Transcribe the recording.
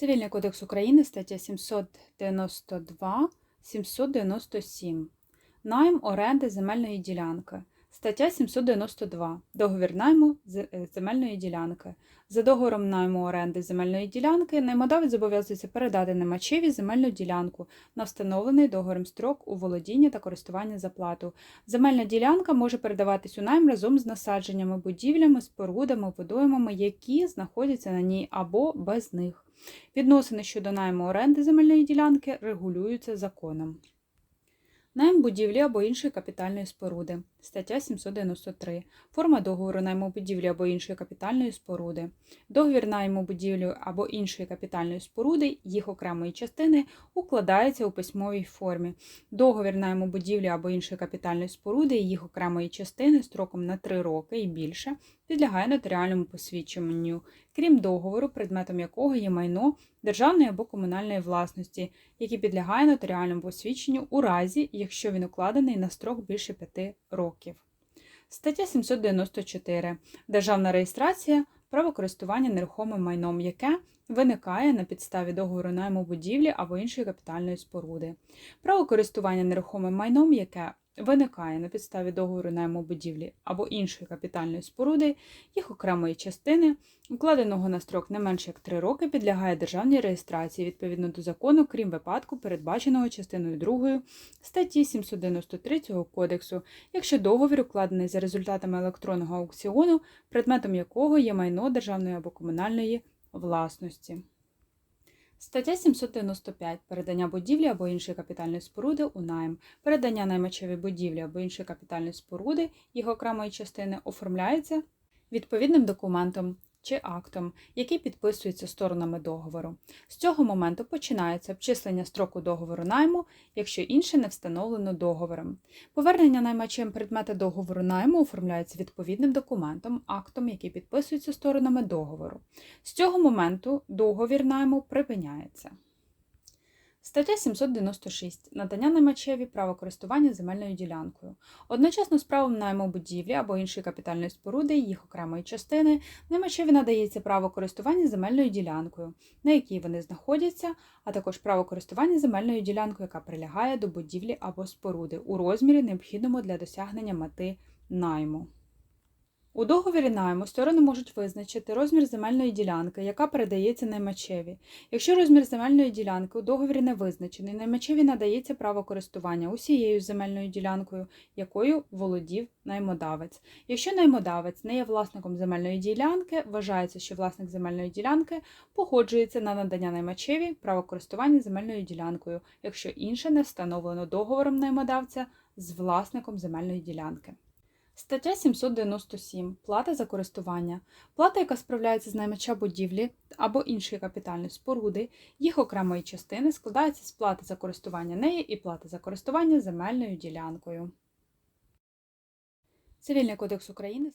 Цивільний кодекс України, стаття 792, 797. Найм оренди земельної ділянки. Стаття 792. Договір найму е, земельної ділянки. За договором найму оренди земельної ділянки наймодавець зобов'язується передати наймачеві земельну ділянку на встановлений договором строк у володіння та користування за плату. Земельна ділянка може передаватись у найм разом з насадженнями, будівлями, спорудами, водоймами, які знаходяться на ній або без них. Відносини щодо найму оренди земельної ділянки регулюються законом. Найм будівлі або іншої капітальної споруди. Стаття 793. Форма договору найму будівлі або іншої капітальної споруди. Договір найму будівлі або іншої капітальної споруди, їх окремої частини укладається у письмовій формі. Договір найму будівлі або іншої капітальної споруди, їх окремої частини строком на 3 роки і більше підлягає нотаріальному посвідченню, крім договору, предметом якого є майно державної або комунальної власності, який підлягає нотаріальному посвідченню у разі, якщо він укладений на строк більше 5 років. Стаття 794. Державна реєстрація право користування нерухомим майном, яке виникає на підставі договору найму будівлі або іншої капітальної споруди. Право користування нерухомим майном, яке виникає на підставі договору найму будівлі або іншої капітальної споруди, їх окремої частини, укладеного на строк не менше як 3 роки, підлягає державній реєстрації відповідно до закону, крім випадку, передбаченого частиною 2 статті 793 цього кодексу, якщо договір укладений за результатами електронного аукціону, предметом якого є майно державної або комунальної власності. Стаття 795. Передання будівлі або іншої капітальної споруди у найм. Передання наймачеві будівлі або іншої капітальної споруди, їх окремої частини оформляється відповідним документом чи актом, який підписується сторонами договору. З цього моменту починається обчислення строку договору найму, якщо інше не встановлено договором. Повернення наймачем предмета договору найму оформляється відповідним документом, актом, який підписується сторонами договору. З цього моменту договір найму припиняється. Стаття 796. Надання наймачеві права користування земельною ділянкою. Одночасно з правом найму будівлі або іншої капітальної споруди, їх окремої частини, наймачеві надається право користування земельною ділянкою, на якій вони знаходяться, а також право користування земельною ділянкою, яка прилягає до будівлі або споруди, у розмірі, необхідному для досягнення мети найму. У договорі найму сторони можуть визначити розмір земельної ділянки, яка передається наймачеві. Якщо розмір земельної ділянки у договорі не визначений, наймачеві надається право користування усією земельною ділянкою, якою володів наймодавець. Якщо наймодавець не є власником земельної ділянки, вважається, що власник земельної ділянки погоджується на надання наймачеві право користування земельною ділянкою, якщо інше не встановлено договором наймодавця з власником земельної ділянки. Стаття 797. Плата за користування. Плата, яка справляється з наймача будівлі або іншої капітальної споруди, їх окремої частини складається з плати за користування нею і плати за користування земельною ділянкою. Цивільний кодекс України